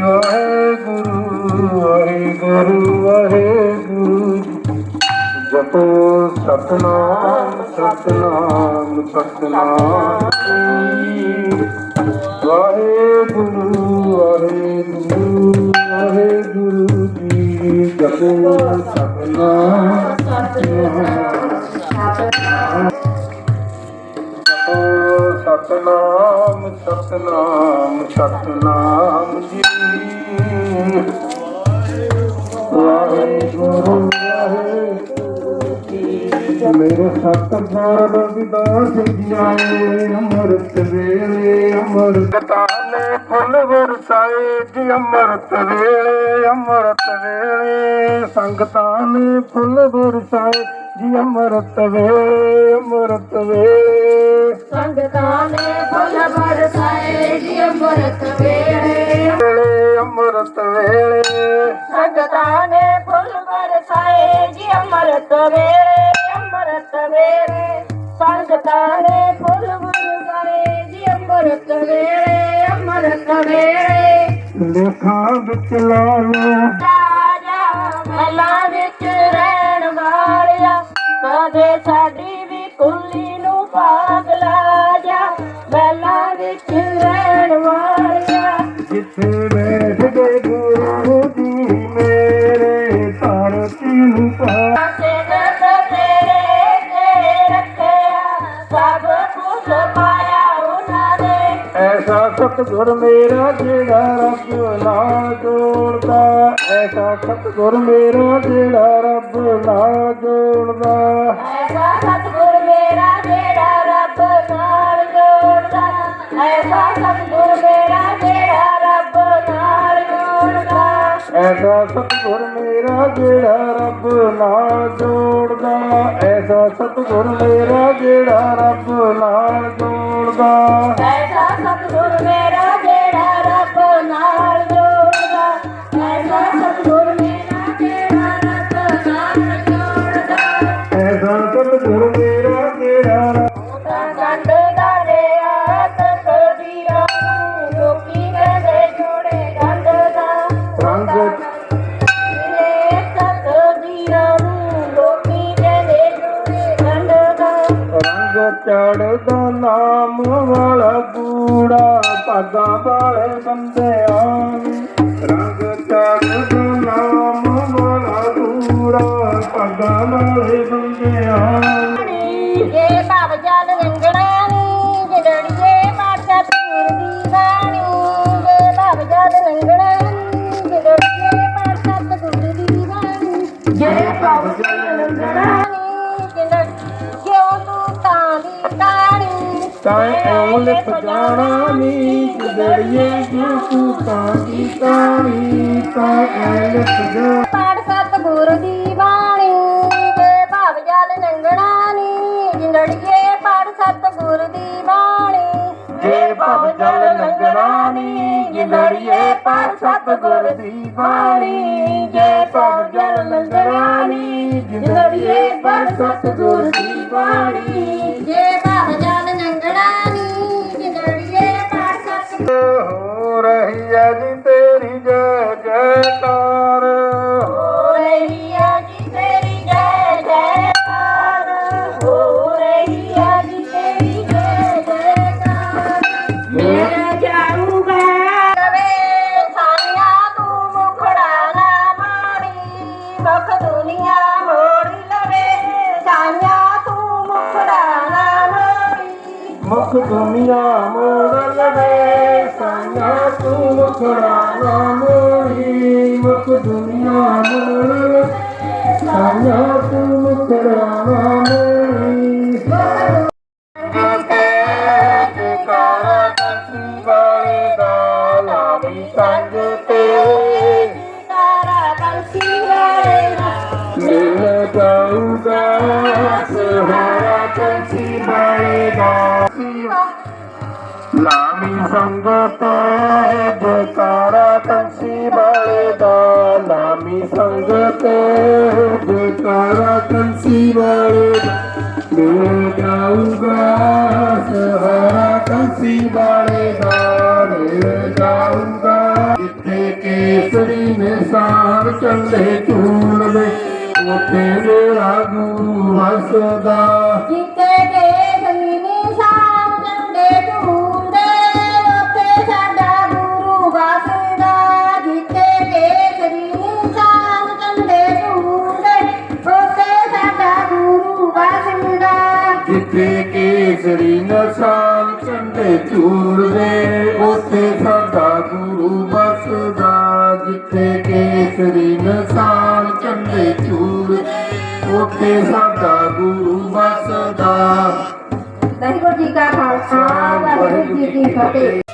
ਵਾਹਿਗੁਰੂ ਵਾਹਿਗੁਰੂ ਵਾਹਿਗੁਰੂ ਜਪੋ ਸਤਨਾਮ ਸਤਨਾਮ ਸਤਨਾਮ ਵਾਹਿਗੁਰੂ ਵਾਹਿਗੁਰੂ ਵਾਹਿਗੁਰੂ ਜੀ ਜਪੋ ਸਤਨਾਮ ਜਪੋ ਸਤਨਾਮ ਸਤਨਾਮ ਸਤਨਾਮ ਜੀ। ਵਾਹਿਗੁਰੂ ਵਾਹਿਗੁਰੂ। ਜੀ ਮੇਰੇ ਸਤਿਗੁਰ ਰਵਿਦਾਸ ਜੀ ਆਏ ਅੰਮ੍ਰਿਤ ਵੇਲੇ, ਅੰਮ੍ਰਿਤ ਤਾਲੇ ਫੁੱਲ ਵਰਸਾਏ ਜੀ, ਅੰਮ੍ਰਿਤ ਵੇਲੇ ਅੰਮ੍ਰਿਤ ਵੇਲੇ। ਸੰਗਤਾਂ ਨੇ ਫੁੱਲ ਵਰਸਾਏ। जी अमृत वे अमृत वेगाने भरे जी अमृते अमृत वेगाने से जी अमृत वे अमृत वेरे संगदाे जी अमृते लेखां ਕਦੇ ਸਾਡੀ ਵੀ ਕੁੱਲੀ ਨੂੰ ਪਾਗ ਲਾ ਜਾ ਮਹਿਲਾਂ ਵਿੱਚ ਰਹਿਣ ਵਾਲਿਆ। ਜਿੱਥੇ ਬੈਠਦੇ ਗੁਰੂ ਜੀ ਮੇਰੇ ਧਰਤੀ ਨੂੰ ਪਾ ਸਤਿਗੁਰ ਮੇਰਾ ਜਿਹੜਾ ਰੱਬ ਨਾਲ ਜੋੜਦਾ, ਐਸਾ ਸਤਿਗੁਰ ਮੇਰਾ ਜਿਹੜਾ ਰੱਬ ਨਾਲ ਜੋੜਦਾ। ਐਸਾ ਸਤਿਗੁਰ ਮੇਰਾ ਜਿਹੜਾ ਰੱਬ ਨਾਲ ਜੋੜਦਾ, ਐਸਾ ਐਸਾ ਸਤਿਗੁਰ ਮੇਰਾ ਜਿਹੜਾ ਰੱਬ ਨਾਲ ਜੋੜਦਾ। ਐਸਾ ਸਤਿਗੁਰ ਮੇਰਾ ਜਿਹੜਾ ਰੱਬ ਨਾਲ ਜੋੜਦਾ। ਐਸਾ ਸਤਿਗੁਰ ਮੇਰਾ ਚੜਦਾ ਨਾਮ ਵਾਲਾ ਕੂੜਾ ਭਾਗਾਂ ਵਾਲੇ ਬੰਦਿਆਂ ਨੂੰ। ਰੰਗ ਚੜਦਾ ਨਾਮ ਵਾਲਾ ਕੂੜਾ ਭਾਗਾਂ ਵਾਲੇ ਬੰਦਿਆਂ ਨੂੰ। ਜੇ ਭਵ ਜਲ ਰੰਗਣਾ ਨੀ ਜੜੜੀਏ ਮਾਤਾ ਪੂਰ ਦੀ ਬਾਣੀ ਜੇ ਭਵ ਜਲ ਰੰਗਣਾ ਨੀ ਜੜੜੀਏ ਮਾਤਾ ਪੂਰ ਦੀ ਬਾਣੀ ਜੇ ਭਵ ਜਲ ਰੰਗਣਾ ਤਾਂ ਐਉਂ ਲਿਪ ਜਾਣਾ ਨੀ ਜੜੀਏ ਜੋ ਤੂੰ ਤਾਂ ਦੀ ਤਾਣੀ ਤਾਂ ਐ ਲਿਪ ਜਾ ਪਾੜ ਸਤ ਗੁਰ ਦੀ ਬਾਣੀ ਜੇ ਭਵ ਜਲ ਰੰਗਣਾ ਨੀ ਜੜੜੀਏ ਪਾੜ ਸਤ ਗੁਰ ਦੀ ਬਾਣੀ। ਜੇ ਭਵ ਜਲ ਲੰਗਣਾ ਨੀ ਜਿੰਦੜੀਏ ਪਰ ਸਤਿਗੁਰ ਦੀ ਬਾਣੀ। ਜੇ ਭਵ ਜਲ ਲੰਗਣਾ ਨੀ ਜਿੰਦੜੀਏ ਪਰ ਸਤਿਗੁਰ ਦੀ ਬਾਣੀ। ਜੇ ਭਵ ਮੁਖ ਦੁਨੀਆ ਮੋੜ ਲਵੇ ਸਾਇਆ ਤੂੰ ਮੁਖੜਾ ਨਾ ਮੋੜੀ ਮੁਖ ਦੁਨੀਆ ਮੋੜ ਲਵੇ ਸਾਇਆ ਤੂੰ ਮੁਖੜਾ ਨਾ ਮੋੜੀ ਜੈਕਾਰਾ ਕੰਸੀ ਵਾਲੇ ਦਾ ਲਾਵੀ ਸੰਗ ਤੇ ਤਾਰਾ ਬੰਸੀ ਵਾਲੇ ਮਿਲ ਜਾਊਗਾ ਲਾਮੀ ਸੰਗਤ ਜੈਕਾਰਾ ਕੰਸੀ ਵਾਲੇ ਦਾ। ਲਾਮੀ ਸੰਗਤ ਜਕਾਰਾ ਕੰਸੀ ਵਾਲੇ ਦਾ। ਮਿਲ ਜਾਊਗਾ ਸਹਾਰਾ ਕੰਸੀ ਵਾਲੇ ਦਾ। ਮਿਲ ਜਾਊਗਾ ਨਿਸ਼ਾਨ ਝੰਡੇ ਝੂਲਦੇ ਉੱਥੇ ਮੇਰਾ ਗੁਰੂ ਹੱਸਦਾ ਝੰਡੇ ਝੂਲਦੇ ਉੱਥੇ ਸਾਡਾ ਗੁਰੂ ਬਸਦਾ ਜਿੱਥੇ ਕੇਸਰੀ ਨਿਸ਼ਾਨ ਝੰਡੇ ਝੂਲਦੇ ਉੱਥੇ ਸਾਡਾ ਗੁਰੂ ਬਸਦਾ ਵਾਹਿਗੁਰੂ ਜੀ ਕਾ ਖਾਲਸਾ, ਵਾਹਿਗੁਰੂ ਜੀ ਕੀ ਫਤਿਹ।